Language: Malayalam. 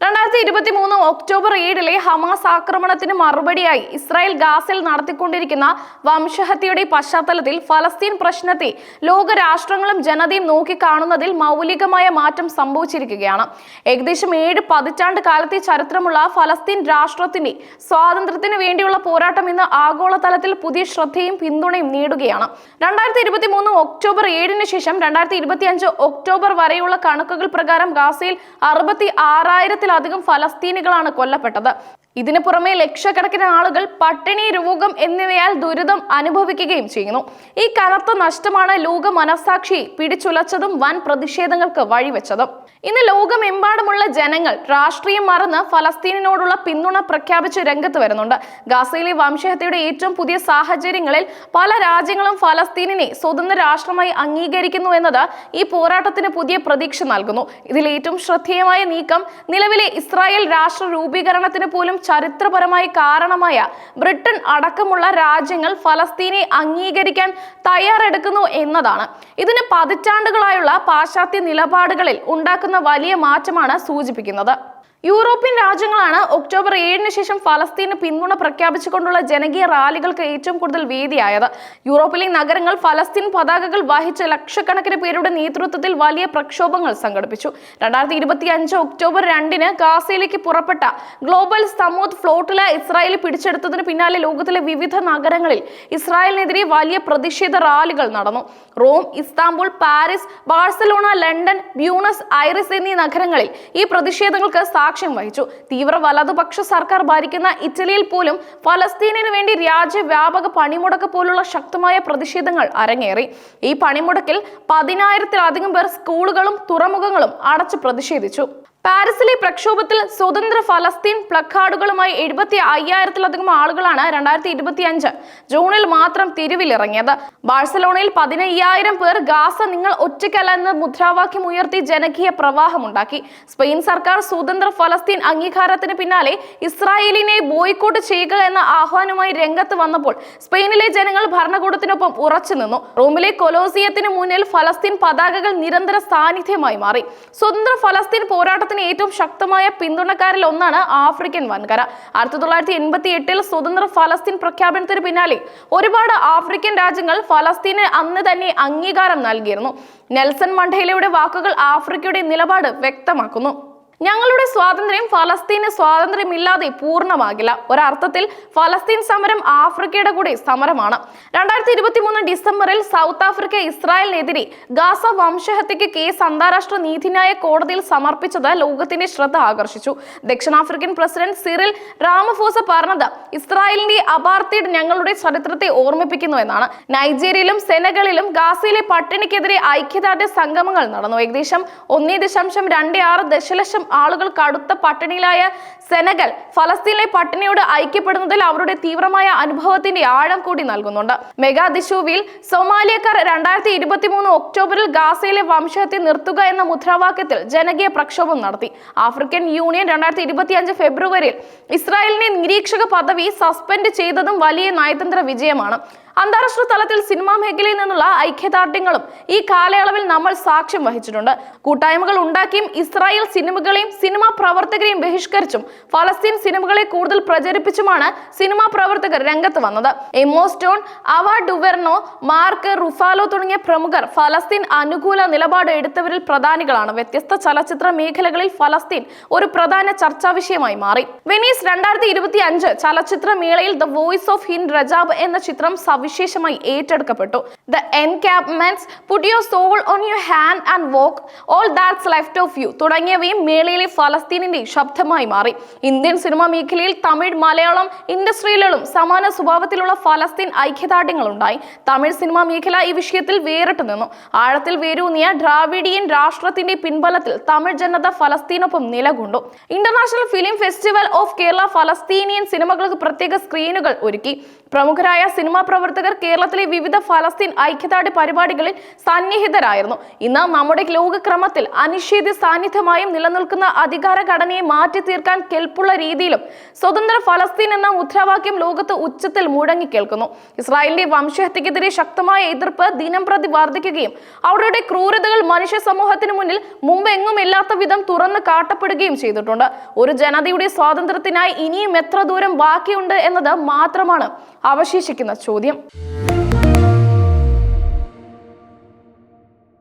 രണ്ടായിരത്തി ഇരുപത്തി മൂന്ന് ഒക്ടോബർ ഏഴിലെ ഹമാസ് ആക്രമണത്തിന് മറുപടിയായി ഇസ്രായേൽ ഗാസിൽ നടത്തിക്കൊണ്ടിരിക്കുന്ന വംശഹത്യയുടെ പശ്ചാത്തലത്തിൽ ഫലസ്തീൻ പ്രശ്നത്തെ ലോകരാഷ്ട്രങ്ങളും ജനതയും നോക്കിക്കാണുന്നതിൽ മൗലികമായ മാറ്റം സംഭവിച്ചിരിക്കുകയാണ്. ഏകദേശം ഏഴ് പതിറ്റാണ്ട് കാലത്തെ ചരിത്രമുള്ള ഫലസ്തീൻ രാഷ്ട്രത്തിന്റെ സ്വാതന്ത്ര്യത്തിന് വേണ്ടിയുള്ള പോരാട്ടം ഇന്ന് ആഗോളതലത്തിൽ പുതിയ ശ്രദ്ധയും പിന്തുണയും നേടുകയാണ്. രണ്ടായിരത്തി ഇരുപത്തി മൂന്ന് ഒക്ടോബർ ഏഴിന് ശേഷം രണ്ടായിരത്തി ഇരുപത്തി അഞ്ച് ഒക്ടോബർ വരെയുള്ള കണക്കുകൾ പ്രകാരം ഗാസയിൽ അറുപത്തി ആറായിരത്തിലധികം ഫലസ്തീനികളാണ് കൊല്ലപ്പെട്ടത്. ഇതിനു പുറമെ ലക്ഷക്കണക്കിന് ആളുകൾ പട്ടിണി രോഗം എന്നിവയാൽ ദുരിതം അനുഭവിക്കുകയും ചെയ്യുന്നു. ഈ കനത്ത നഷ്ടമാണ് ലോക മനസാക്ഷി പിടിച്ചുലച്ചതും വൻ പ്രതിഷേധങ്ങൾക്ക് വഴിവെച്ചതും. ഇന്ന് ലോകമെമ്പാടുമുള്ള ജനങ്ങൾ രാഷ്ട്രീയം മറന്ന് ഫലസ്തീനോടുള്ള പിന്തുണ പ്രഖ്യാപിച്ച് രംഗത്ത് വരുന്നുണ്ട്. ഗാസയിലെ വംശഹത്യയുടെ ഏറ്റവും പുതിയ സാഹചര്യങ്ങളിൽ പല രാജ്യങ്ങളും ഫലസ്തീനിനെ സ്വതന്ത്ര രാഷ്ട്രമായി അംഗീകരിക്കുന്നു എന്നത് ഈ പോരാട്ടത്തിന് പുതിയ പ്രതീക്ഷ നൽകുന്നു. ഇതിൽ ഏറ്റവും ശ്രദ്ധേയമായ നീക്കം നിലവിലെ ഇസ്രായേൽ രാഷ്ട്ര രൂപീകരണത്തിന് പോലും ചരിത്രപരമായി കാരണമായ ബ്രിട്ടൻ അടക്കമുള്ള രാജ്യങ്ങൾ ഫലസ്തീനെ അംഗീകരിക്കാൻ തയ്യാറെടുക്കുന്നു എന്നതാണ്. ഇതിന് പതിറ്റാണ്ടുകളായുള്ള പാശ്ചാത്യ നിലപാടുകളിൽ ഉണ്ടാക്കുന്ന വലിയ മാറ്റമാണ് സൂചിപ്പിക്കുന്നത്. യൂറോപ്യൻ രാജ്യങ്ങളാണ് ഒക്ടോബർ ഏഴിന് ശേഷം ഫലസ്തീന് പിന്തുണ പ്രഖ്യാപിച്ചുകൊണ്ടുള്ള ജനകീയ റാലികൾക്ക് ഏറ്റവും കൂടുതൽ വേദിയായത്. യൂറോപ്പിലെ നഗരങ്ങൾ ഫലസ്തീൻ പതാകകൾ വഹിച്ച ലക്ഷക്കണക്കിന് പേരുടെ നേതൃത്വത്തിൽ വലിയ പ്രക്ഷോഭങ്ങൾ സംഘടിപ്പിച്ചു. രണ്ടായിരത്തി ഇരുപത്തി അഞ്ച് ഒക്ടോബർ രണ്ടിന് ഗാസയിലേക്ക് പുറപ്പെട്ട ഗ്ലോബൽ സമൂത്ത് ഫ്ലോട്ടില ഇസ്രായേൽ പിടിച്ചെടുത്തതിന് പിന്നാലെ ലോകത്തിലെ വിവിധ നഗരങ്ങളിൽ ഇസ്രായേലിനെതിരെ വലിയ പ്രതിഷേധ റാലികൾ നടന്നു. Rome Istanbul Paris Barcelona London Buenos Aires എന്നീ നഗരങ്ങളിൽ ഈ പ്രതിഷേധങ്ങൾക്ക് സാക്ഷ്യം വഹിച്ചു. തീവ്ര വലതുപക്ഷ സർക്കാർ ഭരിക്കുന്ന ഇറ്റലിയിൽ പോലും ഫലസ്തീനിന് വേണ്ടി രാജ്യവ്യാപക പണിമുടക്ക് പോലുള്ള ശക്തമായ പ്രതിഷേധങ്ങൾ അരങ്ങേറി. ഈ പണിമുടക്കിൽ പതിനായിരത്തിലധികം പേർ സ്കൂളുകളും തുറമുഖങ്ങളും അടച്ചു പ്രതിഷേധിച്ചു. പാരീസിലെ പ്രക്ഷോഭത്തിൽ സ്വതന്ത്ര ഫലസ്തീൻ പ്ലക്കാർഡുകളുമായി എഴുപത്തി അയ്യായിരത്തിലധികം ആളുകളാണ് രണ്ടായിരത്തി ഇരുപത്തി അഞ്ച് ജൂണിൽ മാത്രം തെരുവിലിറങ്ങിയത്. ബാഴ്സലോണയിൽ പതിനയ്യായിരം പേർ ഗാസ നിങ്ങൾ ഒറ്റയ്ക്കല്ല എന്ന മുദ്രാവാക്യം ഉയർത്തി ജനകീയ പ്രവാഹമുണ്ടാക്കി സ്പെയിൻ സർക്കാർ സ്വതന്ത്ര ഫലസ്തീൻ അംഗീകാരത്തിന് പിന്നാലെ ഇസ്രായേലിനെ ബോയ്ക്കോട്ട് ചെയ്യുക എന്ന ആഹ്വാനവുമായി രംഗത്ത് വന്നപ്പോൾ സ്പെയിനിലെ ജനങ്ങൾ ഭരണകൂടത്തിനൊപ്പം ഉറച്ചു നിന്നു. റോമിലെ കൊലോസിയത്തിന് മുന്നിൽ ഫലസ്തീൻ പതാകകൾ നിരന്തര സാന്നിധ്യമായി മാറി. സ്വതന്ത്ര ഫലസ്തീൻ പോരാട്ടത്തിന് ഏറ്റവും ശക്തമായ പിന്തുണക്കാരിൽ ഒന്നാണ് ആഫ്രിക്കൻ വൻകര. ആയിരത്തി തൊള്ളായിരത്തി എൺപത്തി എട്ടിൽ സ്വതന്ത്ര ഫലസ്തീൻ പ്രഖ്യാപനത്തിന് പിന്നാലെ ഒരുപാട് ആഫ്രിക്കൻ രാജ്യങ്ങൾ ഫലസ്തീന് അന്ന് തന്നെ അംഗീകാരം നൽകിയിരുന്നു. നെൽസൺ മണ്ടേലയുടെ വാക്കുകൾ ആഫ്രിക്കയുടെ നിലപാട് വ്യക്തമാക്കുന്നു. ഞങ്ങളുടെ സ്വാതന്ത്ര്യം ഫലസ്തീന് സ്വാതന്ത്ര്യമില്ലാതെ പൂർണമാകില്ല. ഒരർത്ഥത്തിൽ ഫലസ്തീൻ സമരം ആഫ്രിക്കയുടെ കൂടി സമരമാണ്. രണ്ടായിരത്തി ഇരുപത്തി മൂന്ന് ഡിസംബറിൽ സൗത്ത് ആഫ്രിക്ക ഇസ്രായേലിനെതിരെ ഗാസ വംശഹത്യക്ക് കേസ് അന്താരാഷ്ട്ര നീതിന്യായ കോടതിയിൽ സമർപ്പിച്ചത് ലോകത്തിന്റെ ശ്രദ്ധ ആകർഷിച്ചു. ദക്ഷിണാഫ്രിക്കൻ പ്രസിഡന്റ് സിറിൽ രാമഫോസ പറഞ്ഞത് ഇസ്രായേലിന്റെ അപാർത്തീഡ് ഞങ്ങളുടെ ചരിത്രത്തെ ഓർമ്മിപ്പിക്കുന്നു എന്നാണ്. നൈജീരിയയിലും സെനഗളിലും ഗാസയിലെ പട്ടിണിക്കെതിരെ ഐക്യദാർഢ്യ സംഗമങ്ങൾ നടന്നു. ഏകദേശം ഒന്നേ ദശാംശം രണ്ട് ആറ് ദശലക്ഷം ആളുകൾ കടുത്ത പട്ടിണിയിലായ സെനഗൽ ഫലസ്തീനിലെ പട്ടിണിയോട് ഐക്യപ്പെടുന്നതിൽ അവരുടെ തീവ്രമായ അനുഭവത്തിന്റെ ആഴം കൂടി നൽകുന്നുണ്ട്. മെഗാദിഷുവിൽ സൊമാലിയക്കാർ രണ്ടായിരത്തി ഇരുപത്തി മൂന്ന് ഒക്ടോബറിൽ ഗാസയിലെ വംശഹത്യ നിർത്തുക എന്ന മുദ്രാവാക്യത്തിൽ ജനകീയ പ്രക്ഷോഭം നടത്തി. ആഫ്രിക്കൻ യൂണിയൻ രണ്ടായിരത്തി ഇരുപത്തി അഞ്ച് ഫെബ്രുവരിയിൽ ഇസ്രായേലിനെ നിരീക്ഷക പദവി സസ്പെൻഡ് ചെയ്തതും വലിയ നയതന്ത്ര വിജയമാണ്. അന്താരാഷ്ട്ര തലത്തിൽ സിനിമാ മേഖലയിൽ നിന്നുള്ള ഐക്യദാർഢ്യങ്ങളും ഈ കാലയളവിൽ നമ്മൾ സാക്ഷ്യം വഹിച്ചിട്ടുണ്ട്. കൂട്ടായ്മകൾ ഉണ്ടാക്കിയും ഇസ്രായേൽ സിനിമകളെയും സിനിമാ പ്രവർത്തകരെയും ബഹിഷ്കരിച്ചും ഫലസ്തീൻ സിനിമകളെ കൂടുതൽ പ്രചരിപ്പിച്ചുമാണ് സിനിമാ പ്രവർത്തകർ രംഗത്ത് വന്നത്. എമ്മോ സ്റ്റോൺ അവ ഡുവെർണോ മാർക്ക് റുഫാലോ തുടങ്ങിയ പ്രമുഖർ ഫലസ്തീൻ അനുകൂല നിലപാട് എടുത്തവരിൽ പ്രധാനികളാണ്. വ്യത്യസ്ത ചലച്ചിത്ര മേഖലകളിൽ ഫലസ്തീൻ ഒരു പ്രധാന ചർച്ചാ വിഷയമായി മാറി. വെനീസ് രണ്ടായിരത്തി ഇരുപത്തി അഞ്ച് ചലച്ചിത്ര മേളയിൽ The Voice of Hind Rajab എന്ന ചിത്രം സവിശേഷമായി ഏറ്റെടുക്കപ്പെട്ടു. The Encampments Put Your Soul on Your Hand and Walk All That's Left of You തുടങ്ങിയവയും മേളയിലെ ഫലസ്തീനിന്റെ ശബ്ദമായി മാറി. ഇന്ത്യൻ സിനിമാ മേഖലയിൽ തമിഴ് മലയാളം ഇൻഡസ്ട്രിയിലും സമാന സ്വഭാവത്തിലുള്ള ഫലസ്തീൻ ഐക്യദാർഢ്യങ്ങൾ ഉണ്ടായി തമിഴ് സിനിമാ മേഖല ഈ വിഷയത്തിൽ വേറിട്ട് നിന്നു. ആഴത്തിൽ വേരൂന്നിയ ദ്രാവിഡിയൻ രാഷ്ട്രത്തിന്റെ പിൻബലത്തിൽ തമിഴ് ജനത ഫലസ്തീനൊപ്പം നിലകൊണ്ടു. International Film Festival of Kerala Palestinian സിനിമകൾക്ക് പ്രത്യേക സ്ക്രീനുകൾ ഒരുക്കി. പ്രമുഖരായ സിനിമാ പ്രവർത്തകർ കേരളത്തിലെ വിവിധ ഫലസ്തീൻ ഐക്യദാർഢ്യ പരിപാടികളിൽ സന്നിഹിതരായിരുന്നു. ഇന്ന് നമ്മുടെ ലോകക്രമത്തിൽ അനിഷേധ്യ സാന്നിധ്യമായും നിലനിൽക്കുന്ന അധികാര ഘടനയെ മാറ്റി തീർക്കാൻ കെൽപ്പുള്ള രീതിയിലും സ്വതന്ത്ര ഫലസ്തീൻ എന്ന മുദ്രാവാക്യം ലോകത്ത് ഉച്ചത്തിൽ മുഴങ്ങി കേൾക്കുന്നു ഇസ്രായേലിന്റെ വംശഹത്യക്കെതിരെ ശക്തമായ എതിർപ്പ് ദിനം പ്രതി വർദ്ധിക്കുകയും അവരുടെ ക്രൂരതകൾ മനുഷ്യ സമൂഹത്തിന് മുന്നിൽ മുമ്പ് എങ്ങും ഇല്ലാത്ത വിധം തുറന്നു കാട്ടപ്പെടുകയും ചെയ്തിട്ടുണ്ട്. ഒരു ജനതയുടെ സ്വാതന്ത്ര്യത്തിനായി ഇനിയും എത്ര ദൂരം ബാക്കിയുണ്ട് എന്നത് മാത്രമാണ് അവശേഷിക്കുന്ന ചോദ്യം. Bye.